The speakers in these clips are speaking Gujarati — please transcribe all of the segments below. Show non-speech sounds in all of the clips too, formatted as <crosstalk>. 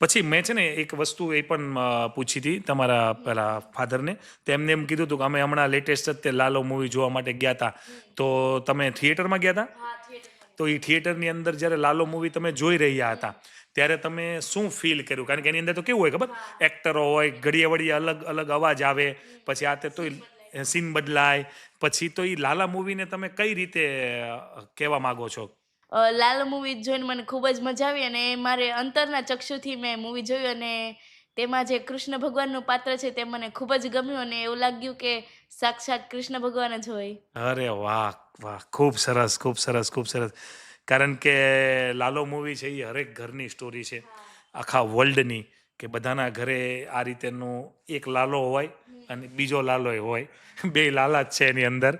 પછી મેં છે ને એક વસ્તુ એ પણ પૂછી હતી તમારા પેલા ફાધરને. તેમને એમ કીધું હતું કે અમે હમણાં લેટેસ્ટ જ તે લાલો મૂવી જોવા માટે ગયા હતા તો તમે થિયેટરમાં ગયા હતા તો એ થિયેટરની અંદર જ્યારે લાલો મૂવી તમે જોઈ રહ્યા હતા ત્યારે તમે શું ફીલ કર્યું? કારણ કે એની અંદર તો કેવું હોય ખબર? એક્ટરો હોય ઘડીએ વળીએ અલગ અલગ અવાજ આવે. પછી આ તે તો સીન બદલાય. પછી તો એ લાલા મૂવીને તમે કઈ રીતે કહેવા માગો છો? લાલ મૂવી જોઈને મને ખૂબ જ મજા આવી અને મારે અંતરના ચક્ષુથી મેં મૂવી જોયું અને તેમાં જે કૃષ્ણ ભગવાનનું પાત્ર છે તે મને ખૂબ જ ગમ્યું અને એવું લાગ્યું કે સાક્ષાત કૃષ્ણ ભગવાન જ હોય. અરે વાહ વાહ ખૂબ સરસ ખૂબ સરસ ખૂબ સરસ. કારણ કે લાલો મૂવી છે એ હરેક ઘરની સ્ટોરી છે. આખા વર્લ્ડની કે બધાના ઘરે આ રીતેનું એક લાલો હોય અને બીજો લાલોય હોય. બે લાલા જ છે એની અંદર.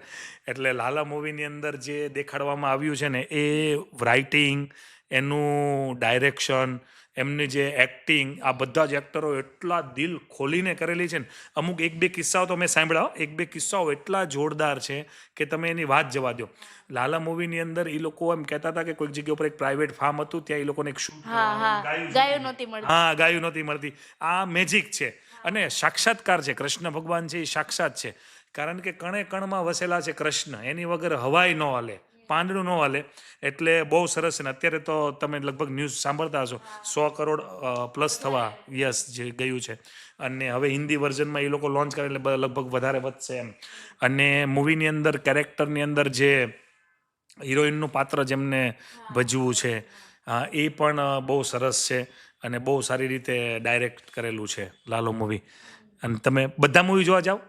એટલે લાલા મૂવીની અંદર જે દેખાડવામાં આવ્યું છે ને, એ રાઇટિંગ એનું ડાયરેક્શન એમની જે એક્ટિંગ આ બધા જ એક્ટરો એટલા દિલ ખોલીને કરેલી છે ને. અમુક એક બે કિસ્સાઓ તો મેં સાંભળ્યા એક બે કિસ્સાઓ એટલા જોરદાર છે કે તમે એની વાત જવા દો. લાલા મૂવીની અંદર એ લોકો એમ કહેતા હતા કે કોઈક જગ્યા ઉપર એક પ્રાઇવેટ ફાર્મ હતું ત્યાં એ લોકોને એક શું ગાયું હા નહોતી. મળતી. હા ગાયું નહોતી મળતી. આ મેજિક છે. અને સાક્ષાત્કાર છે. કૃષ્ણ ભગવાન છે એ સાક્ષાત છે. કારણ કે કણે કણમાં વસેલા છે કૃષ્ણ. એની વગર હવાય ન હાલે. પાંદડું ન હાલે. એટલે બહુ સરસ છે ને અત્યારે તો તમે લગભગ ન્યૂઝ સાંભળતા હશો. સો કરોડ પ્લસ થવા યસ જે ગયું છે. અને હવે હિન્દી વર્ઝનમાં એ લોકો લોન્ચ કરે એટલે લગભગ વધારે વધશે એમ. અને મૂવીની અંદર કેરેક્ટરની અંદર જે હિરોઈનનું પાત્ર જેમને ભજવું છે એ પણ બહુ સરસ છે અને બહુ સારી રીતે ડાયરેક્ટ કરેલું છે લાલો મૂવી અને તમે બધા મૂવી જોવા જાઓ?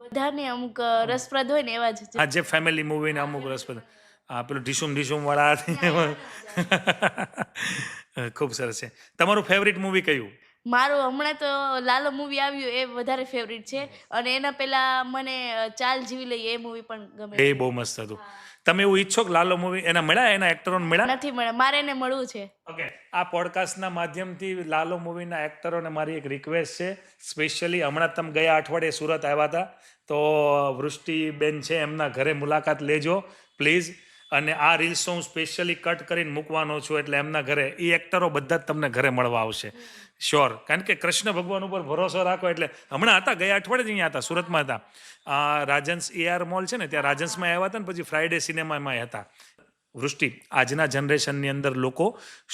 બધાને અમુક રસપ્રદ હોય ને એવા જ આ જે ફેમિલી મૂવીને અમુક રસપદ આ પેલું ઢીસુમ ઢીસુમ વાળા <laughs> <laughs> ખૂબ સરસ છે. તમારું ફેવરિટ મૂવી કયું? મારું હમણાં તો લાલો મૂવી આવ્યું એ વધારે ફેવરિટ છે. અને એના પહેલા મને ચાલ જીવી લઈએ એ મૂવી પણ ગમે એ બહુ મસ્ત હતું. તમે એવું ઈચ્છો કે લાલો મૂવી એના મળ્યા એના એક્ટરોને મળ્યા? નથી મળે મારે એને મળવું છે. ઓકે આ પોડકાસ્ટના માધ્યમથી લાલો મૂવીના એક્ટરોને મારી એક રિક્વેસ્ટ છે. સ્પેશિયલી હમણાં તમે ગયા અઠવાડિયે સુરત આવ્યા હતા. તો વૃષ્ટિબેન છે એમના ઘરે મુલાકાત લેજો. પ્લીઝ અને આ રીલ્સો હું સ્પેશિયલી કટ કરીને મૂકવાનો છું એટલે એમના ઘરે, એ એક્ટરો બધા જ તમને ઘરે મળવા આવશે. શ્યોર કારણ કે કૃષ્ણ ભગવાન ઉપર ભરોસો રાખો એટલે હમણાં હતા, ગયા અઠવાડિયે જ અહીંયા હતા, સુરતમાં હતા. રાજન્સ એઆર મોલ છે ને, ત્યાં રાજન્સમાં આવ્યા હતા ને, પછી ફ્રાઈડે સિનેમામાં હતા. વૃષ્ટિ. આજના જનરેશનની અંદર લોકો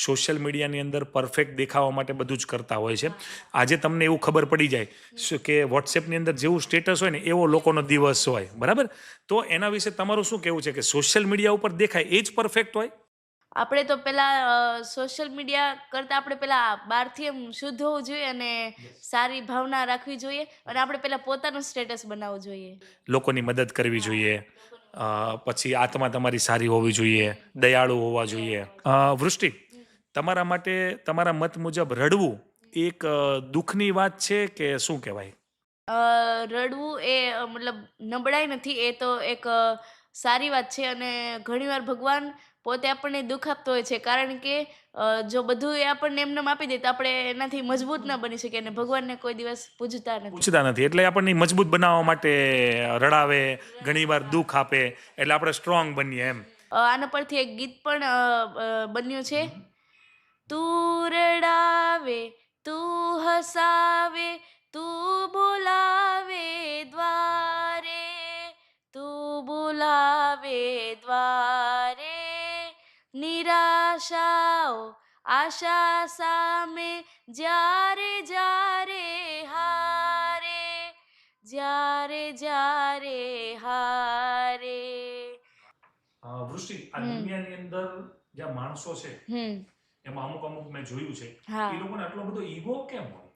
સોશિયલ મીડિયાની અંદર પરફેક્ટ દેખાવા માટે બધું જ કરતા હોય છે. આજે તમને એવું ખબર પડી જાય કે વોટ્સએપની અંદર જેવું સ્ટેટસ હોય ને એવો લોકોનો દિવસ હોય. બરાબર? તો એના વિશે તમારું શું કહેવું છે કે સોશિયલ મીડિયા ઉપર દેખાય એ જ પરફેક્ટ હોય? આપણે તો પેલા સોશિયલ મીડિયા કરતાં આપણે પેલા બહારથી એમ શુદ્ધ હોવું જોઈએ અને સારી ભાવના રાખવી જોઈએ અને આપણે પેલા પોતાનું સ્ટેટસ બનાવવું જોઈએ. લોકોની મદદ કરવી જોઈએ. પછી આત્મા તમારી સારી હોવી જોઈએ, દયાળુ હોવા જોઈએ. વૃષ્ટિ, તમારા માટે, તમારા મત મુજબ રડવું એક દુઃખની વાત છે કે શું કહેવાય? રડવું એ મતલબ નબળાઈ નથી, એ તો એક સારી વાત છે અને ઘણીવાર ભગવાન પોતે આપણને દુઃખ આપતો હોય છે. કારણ કે જો બધું એ આપણને એમને આપી દે તો આપણે એનાથી મજબૂત ન બની શકીએ અને ભગવાનને કોઈ દિવસ પૂજતા નથી. પૂછતા નથી. એટલે આપણને મજબૂત બનાવવા માટે રડાવે ઘણીવાર દુઃખ આપે એટલે આપણે સ્ટ્રોંગ બનીએ એમ. આના પરથી એક ગીત પણ બન્યું છે. તું રડાવે તું હસાવે તું બોલાવે દ્વારે તું બોલાવે દ્વારે. નિરાશાઓ આશા સામે જ્યારે જ્યારે હારે જ્યારે જ્યારે હારે વૃષ્ટિ આ. દુનિયાની અંદર જ્યાં માણસો છે હમ એમાં અમુક અમુક મેં જોયું છે હા. એ લોકોને આટલો બધો ઈગો કેમ હોય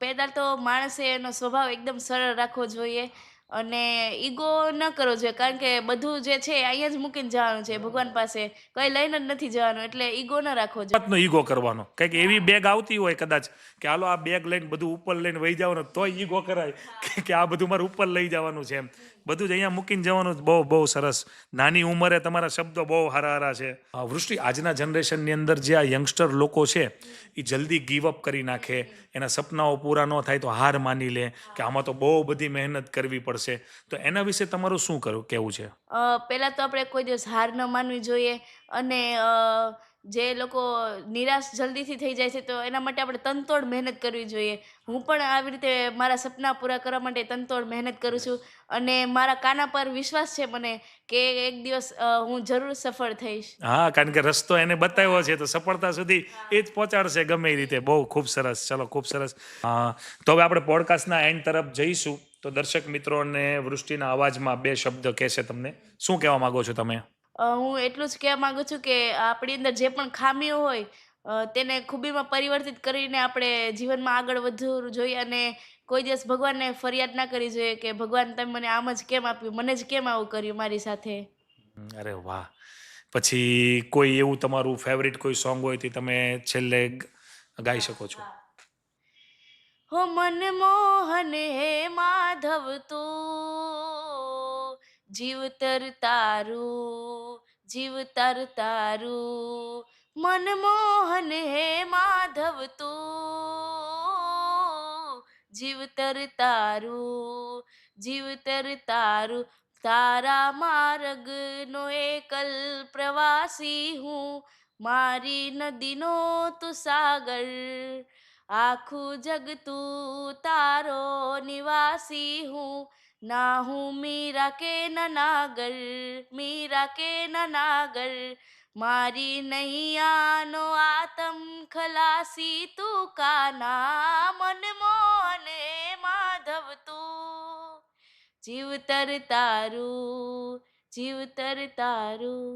પહેલાં તો માણસે એનો સ્વભાવ એકદમ સરળ રાખવો જોઈએ અને ઈગો ન કરવો જોઈએ, કારણ કે બધું જે છે અહીંયા જ મૂકીને જવાનું છે, ભગવાન પાસે કંઈ લઈને જ નથી જવાનું, એટલે ઈગો ન રાખવો જોઈએ. ઈગો કરવાનો. કંઈક એવી બેગ આવતી હોય કદાચ કે હાલો આ બેગ લઈને બધું ઉપર લઈને વહી જવાનું તોય ઈગો કરાય, કે- આ બધું મારે ઉપર લઈ જવાનું છે એમ. બધું જ અહીંયા મૂકીને જવાનું બહુ બહુ સરસ. નાની ઉંમરે તમારા શબ્દો બહુ હારા હારા છે વૃષ્ટિ, આજના જનરેશનની અંદર જે આ યંગસ્ટર લોકો છે એ જલ્દી ગીવ અપ કરી નાખે. એના સપનાઓ પૂરા ન થાય તો હાર માની લે, કે આમાં તો બહુ બધી મહેનત કરવી પડશે. તો એના વિશે તમારું શું કરું કેવું છે? પહેલાં તો આપણે કોઈ દિવસ હાર ન માનવી જોઈએ અને જે લોકો નિરાશ જલ્દીથી થઈ જાય છે તો એના માટે આપણે તનતોડ મહેનત કરવી જોઈએ. હું પણ આવી રીતે મારા સપના પૂરા કરવા માટે તનતોડ મહેનત કરું છું અને મારા કાના પર વિશ્વાસ છે મને કે એક દિવસ હું જરૂર સફળ થઈશ. હા કારણ કે રસ્તો એને બતાવ્યો છે તો સફળતા સુધી એ જ પહોંચાડશે ગમે એ રીતે. બહુ ખૂબ સરસ. ચલો ખૂબ સરસ. તો હવે આપણે પોડકાસ્ટના એન્ડ તરફ જઈશું. તો દર્શક મિત્રોને વૃષ્ટિના અવાજમાં બે શબ્દ કહેશે તમને. શું કહેવા માંગો છો તમે? હું એટલું જ કહેવા માંગુ છું કે આપણી અંદર જે પણ ખામીઓ હોય તેને ખૂબીમાં પરિવર્તિત કરીને આપણે જીવનમાં આગળ વધવું જોઈએ અને કોઈ દિવસ ભગવાનને ફરિયાદ ના કરવી જોઈએ કે ભગવાન તમે મને આમ જ કેમ આપ્યું? મને જ કેમ આવું કર્યું મારી સાથે? અરે વાહ. પછી કોઈ એવું તમારું ફેવરિટ કોઈ સોંગ હોય તે તમે છેલ્લે ગાઈ શકો છો? હો મનમોહન હે માધવ તું. જીવતર તારું જીવતર તારું મનમોહન હે માધવ તું. જીવતર તારું જીવતર તારું. તારા માર્ગનો એકલ પ્રવાસી હું. મારી નદીનો તું સાગર આખું જગ તું તારો નિવાસી હું. ના હું મીરા કે નાગર, મીરા કે નાગર. મારી નૈયાનો આતમ ખલાસી તું કાના મનમોહને માધવ તું. જીવતર તારું જીવતર તારું.